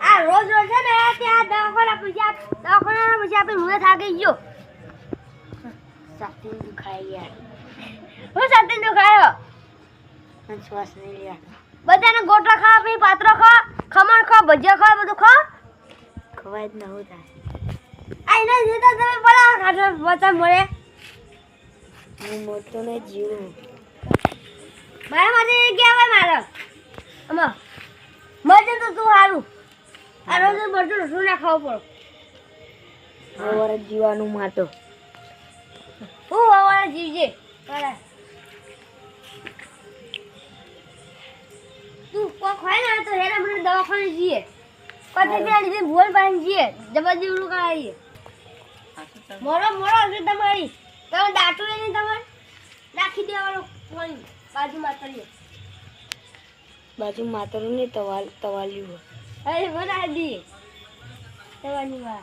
આ રોજ રોજ છે ને, ત્યાં દવાખાના આપ- દવાખાના પછી આપણે મુએ થાકી ગયો. છાતી દુખાય યાર. હું સાથે દુખાયો? શ્વાસ નહીં યાર બધાને ગોટા ખા, પછી પાત્રો ખા, ખમણ ખા, ભજીયા ખા બધું ખા? ખવાય જ થાય આ એના જીતા તમે પડા ખાટલા બચા મળે. હું મોટો ને જીવું. મારા માટે ગયા હોય મારા. આમાં મજે તો તું સારું આ રોજ બધું શું ના ખાવું પડે. વરસ જીવાનું માટો. હું વાળા જીવજે. તું કોક હોય ને તો હેરા મને દવાખાને જઈએ. પછી ત્યાં લીધે ભૂલ પાણી જઈએ. જબરજી ઉલું કરાવીએ મોરો મોરો હશે તમારી. તમે દાંટો લઈને તમારે રાખી દેવાનું પાણી. બાજુમાં કરીએ બાજુ માતરું ને તવાલ તવાલ્યું હોય. બના દી દઈએ વા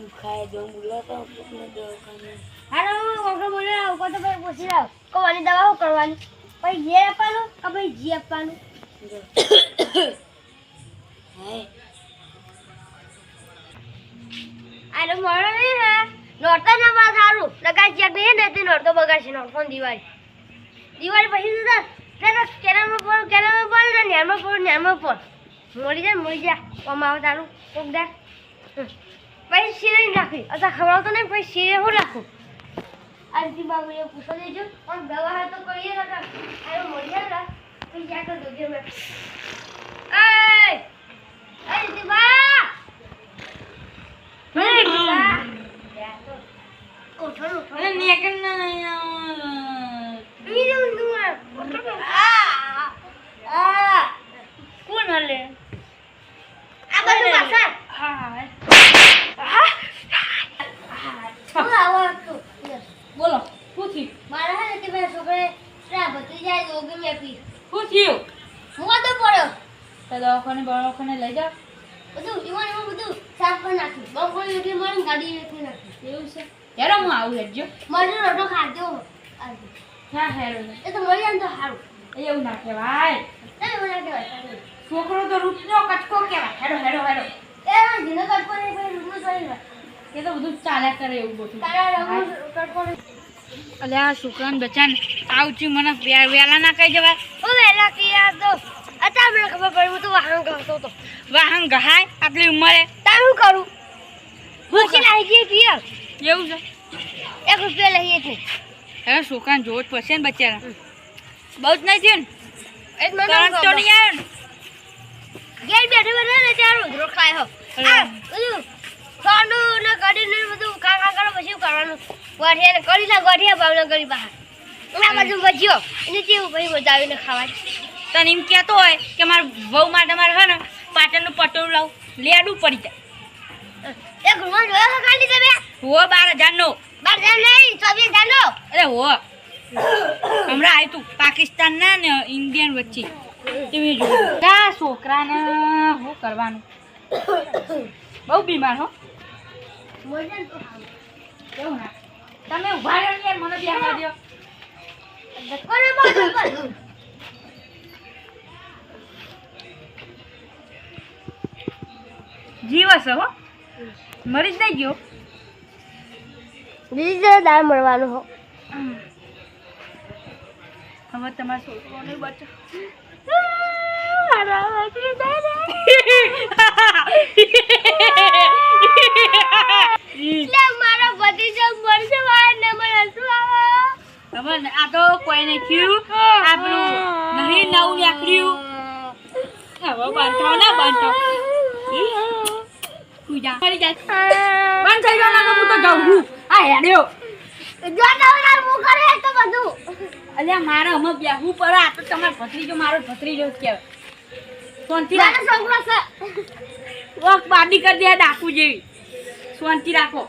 દુખાય જો બોલાતો આપણે દવાખાને. હાલો હું બોલે આવું કો તો ભાઈ પૂછી લાવ. કવાની દવા શું કરવાની. પછી જે આપવાનું કે પછી જી આપવાનું? હે? આ તો મળે નહીં ને નોરતા ના બા સારું. ચેક નહીં ને તે નોરતો બગાડશે નોરતો દિવાળી. દિવાળી પછી તો ના કેરામાં પર કેરામાં પર ને નેરમાં પર નેરમાં પર મળી જાય મળી જાય કમાવ તારું, કોક દે. પછી શીરે નાખી. અથવા ખવડાવતો નહીં, પછી શીરે હું રાખું આજથી બાબુ એ પૂછો દેજો પણ દવા તો કરીએ ને આ મળી જાય ને પછી જ્યાં તો દોજે મેં એ એ રીતે બા કોણ હલે બોલો શું થયું શું થયું તો દવાખાને દવાખાને લઈ જાઓ એવું છે? હેરો હું આવું હેડજો. હા હેરો. એવું ના કહેવાય. છોકરો તો રૂટનો કચકો કહેવાય. હેરો હેરો હેરો એ તો બધું ચાલ્યા કરે એવું બધું. અલે આ છોકરાને બચાને આવતી મને વહેલા ના કહી જવાય ખબર પડી હું તો વાહન કરતો હતો. વાહન ગહાય આટલી ઉંમરે. તારું કરું? ભૂખી લાગી ગઈ પિયર એવું છે? એક રૂપિયા લઈએ છે હવે છોકરાને જોવું જ પડશે ને બચારા. બહુ જ નહીં થયું ને? કરંટ તો નહીં આવ્યો ને. ઘેર બેઠે બેઠે ને ત્યાં ખાય હો. બધું ખાંડું ને કઢીને બધું ખા ખા કરો પછી કરવાનું? ગોઠિયા ને કરી ના ગોઠિયા બહાર. એના બધું ભજીયો. એને પછી બતાવીને ખાવાય તને એમ કહેતો હોય કે મારા વહુ માટે મારે હે ને પાટણનું પટોળું લાવું. લેડું પડી જાય. એક રૂમાલ જોયો છે ખાલી તમે? હો બાર હજારનો બાર હજાર નહીં ચોવીસ હજાર નો? અરે હો. હમણાં આય તું પાકિસ્તાનના ને ઇન્ડિયન વચ્ચે. તેવી જોયું આ છોકરાને હું કરવાનું? બહુ બીમાર હો. મોજન તો કેવું ના? તમે ઊભા રહ્યો ને યાર મને બેસવા દો. કોને બોલ બોલ જીવ હશે હો. મરી જ નહીં ગયો? બીજી દાળ મળવાનું હો. હવે તમારા છોકરોને ને આ તો કોઈ નહીં થયું. આપણું નહીં નવું નીકળ્યું હવે બાંધો ના બાંધો. પૂજા મરી જાય. બંધ થઈ ગયો ના હું તો જાઉં છું. આ હેડ્યો. જો તમે હું કરે તો બધું. અલ્યા મારે અમે બેહવું પડે. આ તો તમારો ભત્રીજો મારો ભત્રીજો જ કહેવાય. શાંતિ રાખો. છોકરો છે. વખ બાડી કરી દે ડાકુ જેવી. શાંતિ રાખો.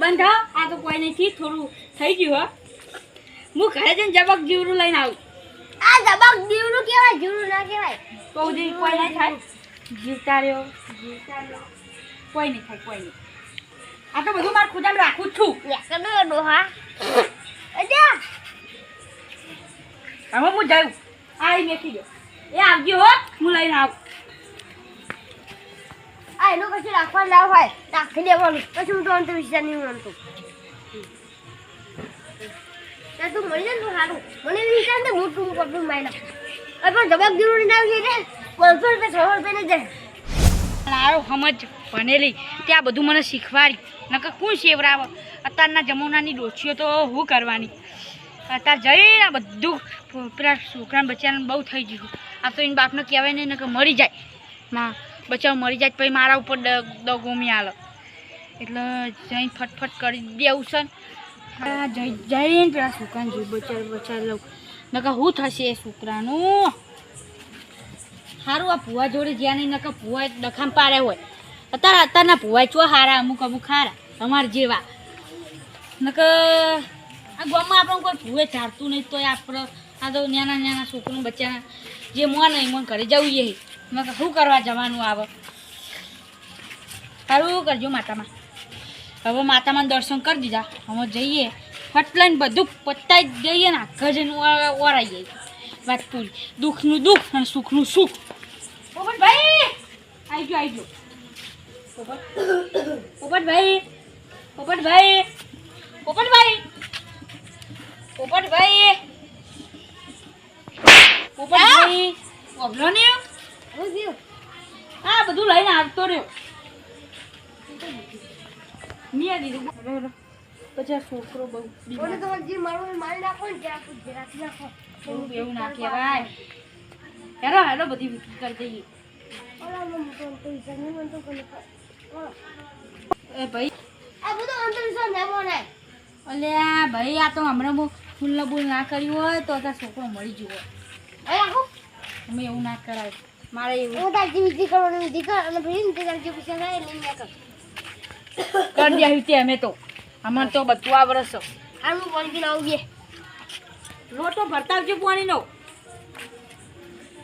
બંધ. આ તો કોઈ નથી થોડું થઈ ગયું હો. હું ઘરે જઈને જબક જીવરું લઈને આવું. આ જબક જીવડું કહેવાય જીવનું ના કહેવાય. તો કોઈ નહીં થાય. જીવતા રહ્યો જીવતા રહ્યો. કોઈ નહીં થાય કોઈ નહીં. આ તો બધું મારું ખુદામાં રાખું જ છું. લે કનો ડોહા અજા હવે હું જાઉં આ મેકી ગયો એ આવજો હો હું લઈને આવું. આ એનો પછી રાખવાનું ના હોય. રાખી દેવાનું. પછી હું તો અંત વિચાર નહીં માનતો ત્યાં તું મળી જાય ને સારું મને વિચાર ને મોટું કપડું મારી નાખ પણ જવાબ જરૂરી ના આવી ને. પાંચસો રૂપિયા છસો રૂપિયા ને જાય મારો સમજ. ભણેલી. ત્યાં બધું મને શીખવાડી. નકર કોણ શેવરાવે? અત્યારના જમુનાની ડોશીઓ તો હું કરવાની? અત્યારે જઈને બધું પેલા છોકરાને બચ્ચાને બહુ થઈ ગયું. આ તો એને બાપને કહેવાય નહીં, નકર મરી જાય. માં, બચાવ મરી જાય પછી મારા ઉપર દગોમી આલો. એટલે જઈને ફટફટ કરી દેવું છે. જઈ જઈને પેલા છોકરાને જીવ બચાર બચાર લઉં. નકર શું થશે એ છોકરાનું? સારું આ ભૂવા જોડે જ્યાં નહીં, નકર ભૂવા ડખામ પાડે હોય. અત્યારે અત્યારના ભુવાય ચો હારા, અમુક અમુક હારા તમારા જેવા. નકર આ ગામમાં આપણે કોઈ ભૂવે ચારતું નહીં તોય આપણે, આ તો નાના નાના છોકરું બચ્ચાના, જે મોન નહીં મોન ઘરે જવું એ મેં શું કરવા જવાનું આવે સારું કરજો માતામાં. હવે માતામાં દર્શન કરી દીધા. હવે જઈએ. ફટ બધું પતાઈ જઈએ ને, આખા જઈને ઓરાઈ જઈએ વાત પૂરી. દુઃખનું દુઃખ અને સુખનું સુખ. ભાઈ! આવી ગયો આવી ગયો. પોપટભાઈ. પોપટભાઈ. પોપટભાઈ. પોપટભાઈ. પોપટભાઈ. ઓભલો ને? આ બધું લઈને આવતો રહ્યો. મિયા દીધું બરોબર પછી આ છોકરો બહુ બીમાર. તમારે જે મારું મારી નાખો ને જરા કુછ નાખો. એવું ના કહેવાય. હેરો હેરો બધી કરી દઈએ. ઓલા મને તો નહીં એ ભાઈ. આ બધું ના બોલાય અલ્યા ભાઈ આ તો હમણાં બહુ ફૂલ બુલ ના કર્યું હોય તો તાર છોકરો મળી રાખો. અમે એવું ના કરાય. મારે એવું હું તારી કરવાની વિધિ કર અને ભાઈ ને તારી જે એને મેં કર કરી દે હતી અમે તો. અમારે તો બધું આ વરસ હાલ હું ફોન કરીને આવું લોટો ભરતા આવજો પાણીનો.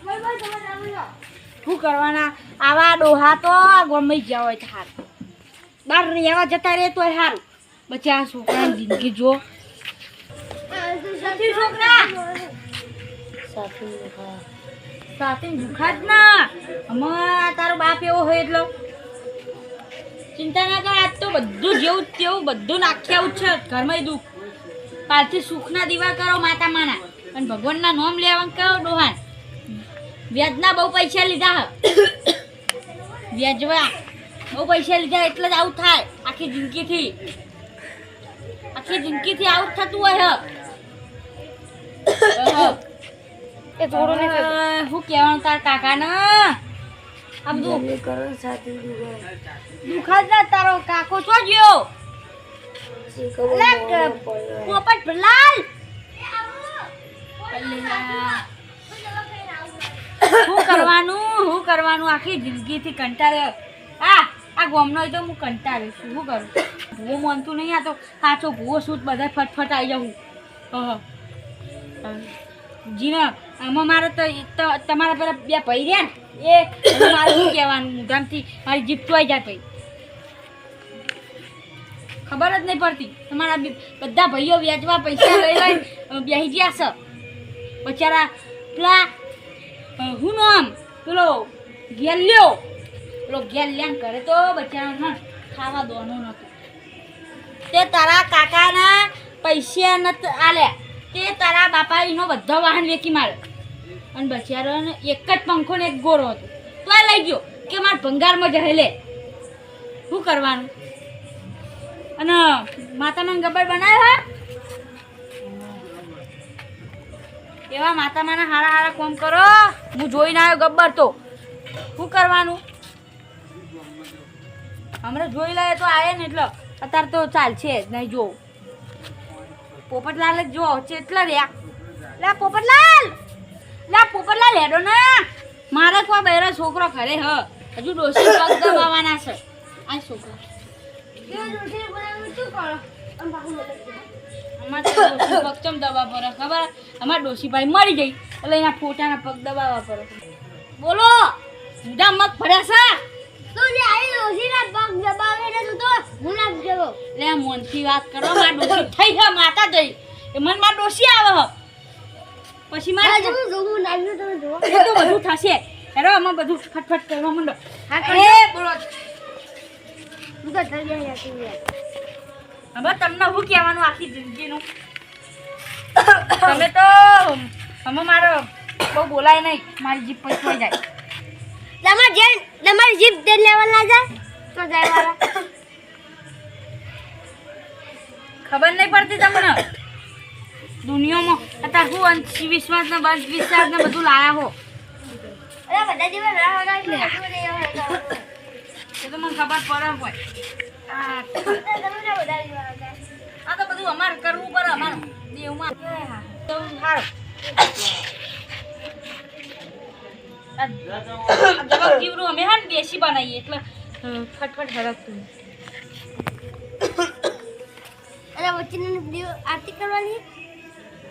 ભાઈ ભાઈ તમે જાઓ શું કરવાના? આવા ડોહા તો ગમે ગયા હોય તો સારું બહાર રહેવા જતા રહે તોય સારું પછી આ છોકરાની જિંદગી જો છોકરા! સાથે દુખા જ ના. અમાર તારો બાપ એવો હોય એટલો. ચિંતા ના કર આજ તો બધું જેવું તેવું બધું નાખ્યા જ છે. ઘરમાં દુઃખ. પાછી સુખના દીવા કરો માતા માના અને ભગવાનના નામ લેવાનું કહો ડોહાન. વ્યાજના બહુ પૈસા લીધા હ. વ્યાજવા. બહુ પૈસા લીધા એટલે જ આવું થાય. આખી જિંદગીથી. આખી જિંદગીથી આવું થતું હોય હ. એ થોડું થતું. શું કહેવાનું તાર કાકાને? આ બધું કરણ જ ના તારો કાકો. છો ગયો પોપટ અલ્યા. શું કરવાનું? શું કરવાનું? આખી જિંદગીથી કંટાળે. આ આ ગોમનો તો હું કંટાળે છું શું કરું? ભૂવો માનતું નહીં આ તો. સાચો ભૂવો શું બધા ફટફટ આવી જાઉં. જીને, આમાં મારે તો તમારા પેલા બે ભાઈ રહ્યા ને? એ મારે શું કહેવાનું? મોઢામાંથી મારી જીપ ચોઈ જાય પછી ખબર જ નહીં પડતી. તમારા બધા ભાઈઓ વ્યાજવા પૈસા લઈ લઈને બેસી ગયા છે બચારા, પેલા હું નામ પેલો ગેલ્યો. પેલો ગેલ્યાન કરે તો બચારાને ખાવા દોનો નતો. તે તારા કાકાના પૈસા નત આલ્યા તે તારા બાપા એનો બધો વાહન વેચી મારે. અને બચારાને એક જ પંખો ને એક ગોરો હતો. તો આ લઈ ગયો કે મારે ભંગારમાં જહે લે. શું કરવાનું? અને માતાના ગબર બનાવ્યો એવા માતામાના હારા હારા કોમ કરો. હું જોઈને આવ્યો ગબ્બર તો. શું કરવાનું? હમણાં જોઈ લઈએ તો આવે ને એટલે અત્યારે તો ચાલશે નહીં, જો. પોપટલાલ જ જો, ચેટલા રહ્યા? લા પોપટલાલ! લા પોપટલાલ હેડો ને. મારા કોઈ બહેરો છોકરો ઘરે હ. હજુ ડોસી પગ દબાવવાના છે. આ છોકરો. શું કરો? અમારે પગ ચમ દબાવવા પડે ખબર? અમારે ડોશીભાઈ મરી ગઈ એટલે એના ફોટાના પગ દબાવવા પડે બોલો ઊંધા મગ ફર્યા તું જે આવી ડોશીના પગ દબાવે ને તું તો ગુલાબ જેવો લે આ વાત કરો માર ડોશી થઈ છે માતા જઈ એ મન માર ડોશી આવે પછી મારે તમે જુઓ એ તો બધું થશે. હેરો આમાં બધું ફટફટ કરવા માંડો. હા, એ બોલો. હું તો થઈ જાય યાર. હવે તમને શું કહેવાનું આખી જિંદગીનું? તમે તો અમે મારો બહુ બોલાય નહીં મારી જીભ પછી જાય. તમારે જે તમારી જીભ તે લેવલ ના જાય તો જાય મારા. ખબર નહીં પડતી તમને? દુનિયામાં અત્યારે હું અંધવિશ્વાસ ને બંધવિશ્વાસ ને બધું લાયા હો. અરે બધા જીવન બધું તો મને ખબર પડે હોય. આ તો બધું અમારે કરવું પડે અમારે દેવમાં સારું જીવડું અમે હા દેશી બનાવીએ એટલે ફટફટ હરકતું અરે વચ્ચે આરતી કરવાની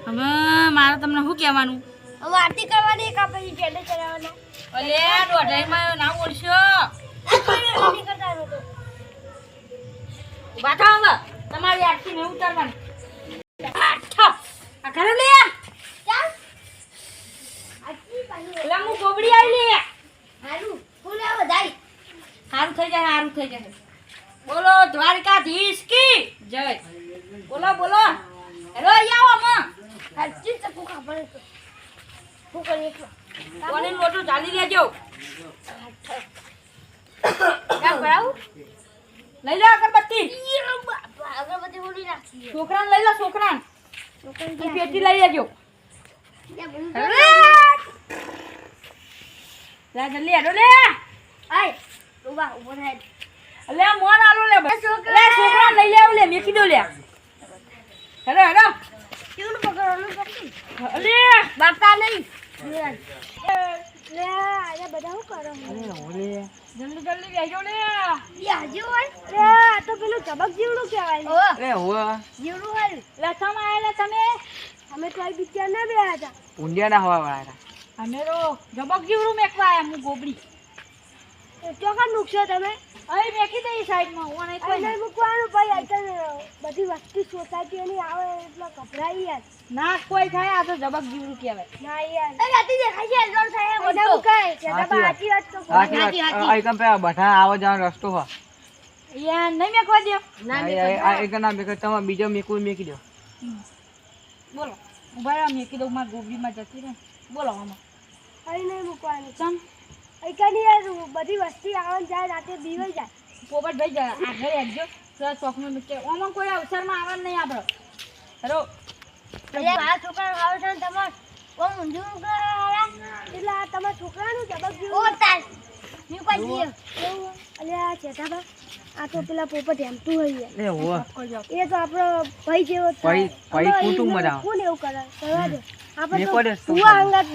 હવે મારે તમને શું કહેવાનું હવે આરતી કરવાની કા પછી પેડે ચડાવવાના અલે દોઢાઈમાં ના બોલશો કરતા. હવે. તમારી આરતી નહીં ઉતારવાની. આઠ. આ ઘરે લે એટલે હું ગોબડી આવી લે હારું ફૂલ સારું થઈ જાય સારું થઈ જાય. બોલો દ્વારકાધીશ કી? જય. બોલો બોલો. હેલો આવો માં સાચી ચકુ ખબર હું કરી કોને લોટું ચાલી લેજો. કામ કરાવું લઈ લે અગરબત્તી. અગરબત્તી બોલી નાખી છોકરાને લઈ લે છોકરાને. તું પેટી લઈ લેજો લે જલ્દી હેડો લે. આય ઊભા ઊભો થાય. લે મોન આલો લે લે છોકરાને લઈ લેવ લે મેકી દો લે. હેડો હેડો કેવું પકડો પકડી? અલે બાપા નહીં લે આજે બધા શું કરો? જલ્દી જલ્દી બેજો લે. હોય? લે આ તો પેલું ચબક જીવડું કહેવાય. અરે હોવે જીવડું હોય. લસમ આયેલા તમે? અમે તો આ બિચાર ના બેહ્યા હતા. ઊંડિયાના હવા વાળા અમે તો જબક જીવડું મેકવા આયા હું ગોબડી. તો ચોખા મૂકશો તમે? અહીં મેકી દઈ સાઈડમાં હું નહીં કોઈ નહીં મૂકવાનું ભાઈ અત્યારે બધી વસ્તી સોસાયટીની આવે એટલે ગભરાઈ યાર. ના કોઈ થાય આ તો જબક જીવડું કહેવાય. ના યાર. એ રાતી દેખાય છે એલ્ડોર થાય બધા. મુકાય. છે સાચી વાત. વાત તો સાચી વાત. આ એકમ પે બઠા આવો જવાનો રસ્તો હો યાર નહીં મેકવા દો આ એક ના મેં તમે બીજો મેકવું મેકી દો બોલો. ઊભા મેકી દઉં મારા ગોબડીમાં જતી રહે. બોલો આમાં અહીં નહીં મૂકવાનું. ચમ. અહીંકાની યાર બધી વસ્તી આવન જાય રાતે બીવાઈ જાય. પોપટભાઈ જાય આગળ હેડજો થોડા ચોકમાં મૂકે ઓમાં કોઈ અવસરમાં આવવાનું નહીં આપણો. હરો આ છોકરા આવે છે ને તમારે? બહુ ઊંધું એટલે આ તમારા છોકરાનું જબક જેવું ઓ તાર. હું કોઈ જીવ. એવું આ ચેતાબા આ તો પેલા પોપટ હેમતું હોય યાર. એ એ તો આપણો ભાઈ જેવો ભાઈ- ભાઈ. કોણ એવું કરે. કરવા દે. આપણે તો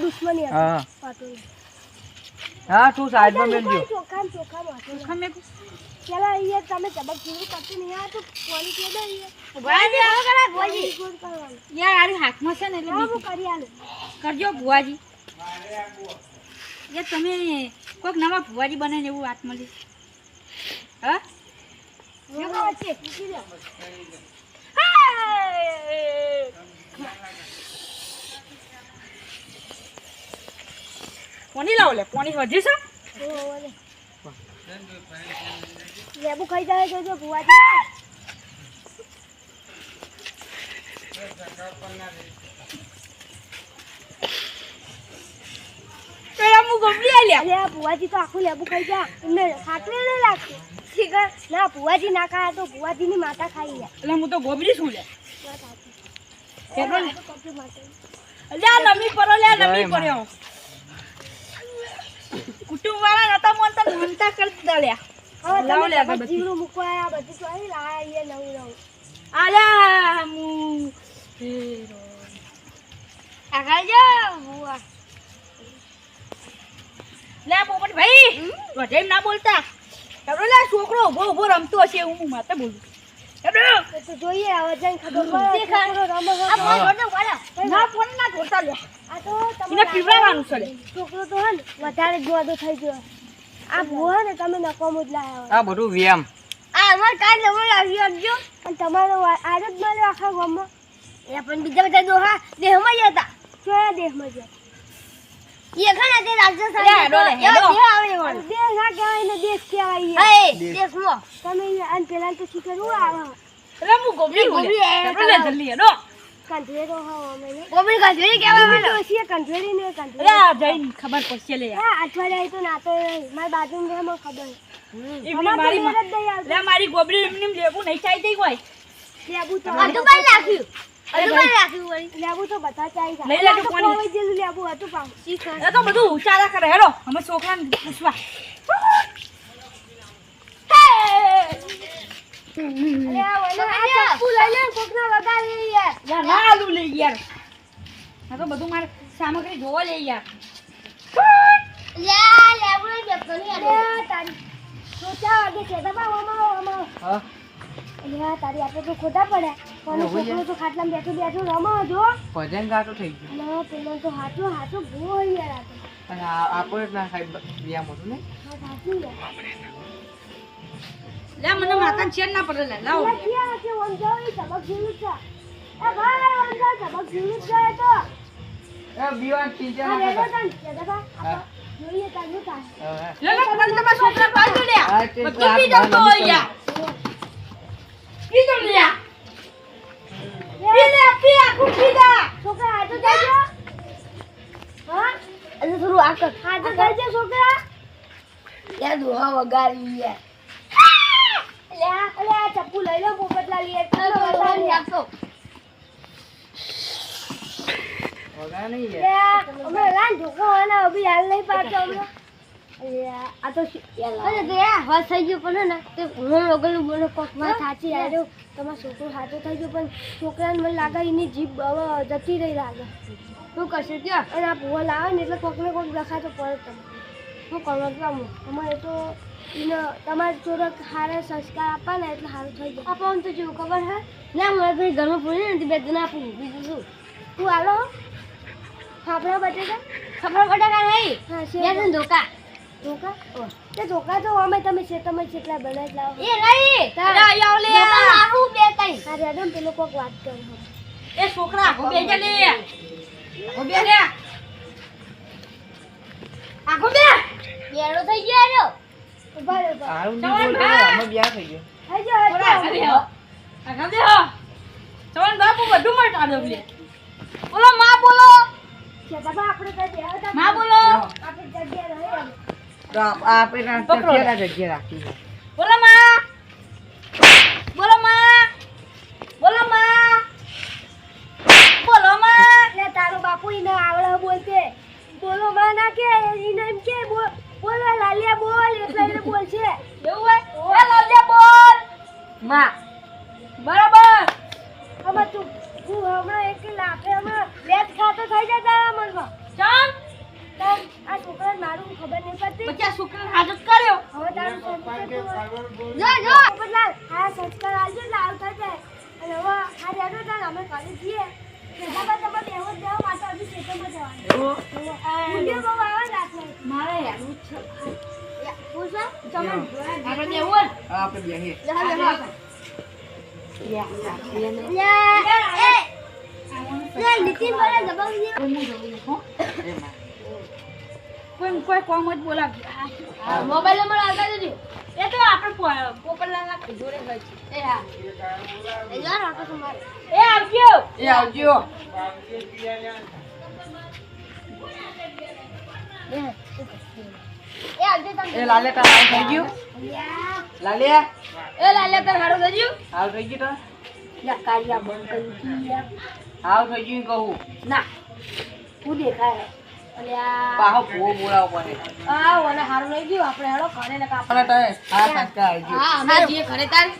દુશ્મની હતી. હા. હા તું સાઈડમાં મેલજો ચોખા ચોખા માં ચોખા મેકું પેલા અહીંયા તમે ચબક જેવું કરતી નહીં આ તો પોણી કે દે. ભુવાજી આવો કરા ભુવાજી યાર આરી હાથમાં છે ને એટલે બીજું. હું કરી આલું. કરજો ભુવાજી. યાર તમે કોઈક નવા ભુવાજી બને ને એવું વાત મળી. હા? મેકો મૂકી લાવો લે પોણી વધી છે. લેબુ ખાઈ જાય જો ભુવાજી ભુવાજી તો આખું લેબુ ખાઈ જાય એમને ખાટલે નહીં લાગતું ના ભુવાજી ના ખાય તો ભુવાજીની માતા ખાઈ લે. એટલે હું તો ગોબરી છું લે? આ નમી પડો લે નમી માં. કુટુંબ વાળા નતા મોનતા મનતા કરતા દળ્યા. હવે લે જબક જીવડું મૂકવા આવ્યા બધું તો અહીં લાયા અહીંયા નવું નવું. આલ્યા મુ હેરો આગળ લે પોપટ ભાઈ ના બોલતા. હેડો લે છોકરો ઊભો ઊભો રમતો હશે હું માતા બોલું. એ જોઈએ હવે જઈને ખબર પડે છોકરો રમે. આ. ના ફોન ના જોતા લે. આ તમે એને પીવડાવવાનું છે. છોકરો તો હે ને વધારે જ ગોદો થઈ ગયો. આ ભૂવા ને તમે નકામો જ લાયા આ બધું વ્યામ આ અમાર કાલ નવો લાવી આપજો અને તમારો આજ જ મળ્યો આખા ગામમાં. એ પણ બીજા બધા દોહા દેહમાં જ હતા. કયા દેશમાં છે એ ખરા તે રાજસ્થાન આવે. દેશ ના કહેવાય ને દેશ કહેવાય હે દેશમાં. તમે અને પેલા તો શીખર હું આવે. એટલે હું ગોબરી ગોબરી એ આપણે લે જલ્દી હેડો. કંઠેરો હા અમે છે કંઠેરી ને આ ખબર પડશે લે યાર. તો નહીં મારી બાજુ મને ખબર એમની મારી મારી ગોબરી એમની એમ લેવું નહીં ચાઈ દઈ હોય લેબુ તો લેબુ તો બધા ચાઈ લઈ લેજો પાણી. કોઈ જેલું લેબુ હતું પાઉં શીખર એ તો બધું ઉચારા કરે હેડો અમે છોકરાને પૂછવા બધું મારે સામગ્રી જોવા લઈ યાર. ખોટા પડ્યા ખાટલામાં બેઠો બેઠો રમો જો. ભજન ગાતો થઈ ગયું. પેલો તો હાથો હાથો ભૂવો યાર આપણે ના ખાઈ યાર. લે મને માતા ચેન ના પડે લે લાવ. છે વંજાવ એ ધબક છે એ ભાઈ વંજાવ ધબક જેવું છે તો એ બીવાન ટીચર ના રેડો કરતા. તન છે દાદા હા. જોઈએ તારું થાય. લે લે પણ તમારા છોકરા પાડજો લે બધું આ જતો હોય યાર લે. પી પી આખું પી જા છોકરા હાથો દેજો. હા. અરે થોડું આગળ હાથો દેજો છોકરા. યાર દુહા વગાડી યાર ચપ્પુ લઈ લો પોપટલાલ યાર ચલો વગાડી આપો વગા નહીં લે યાર. અમે લાન ઢોકો અને અભી હાલ નહીં પાડતો અમે અરે આ તો અરે તે થઈ ગયું પણ ને તે હું ઓગળનું બોલો કોક વાત સાચી આવ્યો તમારો છોકરો સાચો થઈ ગયો પણ છોકરાને મને લાગે એની જીભ હવે જતી રહી લાગે. શું કરશે ત્યાં? અને આ ભૂવા લાવે ને એટલે કોક ને કોક લખાતો પડે તમે શું કરવા કામ અમારે તો એને તમારે જોડે સારા સંસ્કાર આપવા ને એટલે સારું થઈ જાય. આપવાનું તો જેવું ખબર હે? ના મારે ભાઈ ઘરમાં પૂરી નથી બે જણ આપું બીજું શું તું હાલો. ફાફડા બટેકા ફાફડા બટાકા નહીં. હા છે ધોકા. ધોકા? તે ધોકા તો અમે તમે છે તમે જેટલા બનાવી લાવો. એ લઈ અરે આઈ આવ લે મારું બે તઈ અરે રેડમ પેલો કોક વાત કર એ છોકરા આખો બે જા લે. આખો બે લે. આખો બે. બેડો થઈ ગયો ચવણ નહીં બોલતો, ભા. આમાં બ્યાહ થઈ ગયો બોલા ચવન બાપુ બધું મટા દો લે બોલો માં બોલો. માં બોલો. આપણે જગ્યા રાખી બોલો માં. બોલો માં. બોલો માં. બોલો માં. તારો બાપુ એને આવડે બોલતે. બોલો માં ના કે એને એમ કે બોલ. બોલો લાલિયા બોલ એટલે એને બોલશે એવું હોય? એ બોલ. માં. બરાબર. હવે તું તું હમણાં એક લાફે હમણાં બે ખાતો થઈ જાય તારા મનમાં. ચાલ આ છોકરાને મારું ખબર નહીં પડતી. પછી આ છોકરાને હાજર કર્યો? હવે તારું સંસ્કાર તું- જો જો. પોપટલાલ આ સંસ્કાર આલજો એટલે આવું થઈ જાય. અને હવે આ રેડો તાર અમે કરી છીએ ખેતરમાં તમે બેહો હજી ખેતરમાં જવાનું. મારે હેડવું જ છે. આપણે બેવું હા, આપણે બેહીએ. કોઈ કોઈ કોમ જ બોલાવજો. મોબાઈલ નંબર આવતા દેજો. એ તો આપણે પોપટલાલના જોડે હોય છે. એ હા. એ જો રાખો તમારે. એ આવજો. એ આવજો. એ. આવજો તમે. એ લાલે તાર હાલ થઈ ગયું? લાલે? એ લાલ્યા તાર હારું થઈ ગયું? હાલ થઈ ગયું તાર? યા, કાળિયા બંધ કરી યાર. હાલ થઈ ગયું કહું. ના તું દેખાય. આ પાહો ભૂવો બોલાવો પડે હારું લઈ ગયું. આપણે હેડો ઘરે ને કાપ આપણે હા સંસ્કાર આવી ગયો હા અમે જઈએ ઘરે તાર.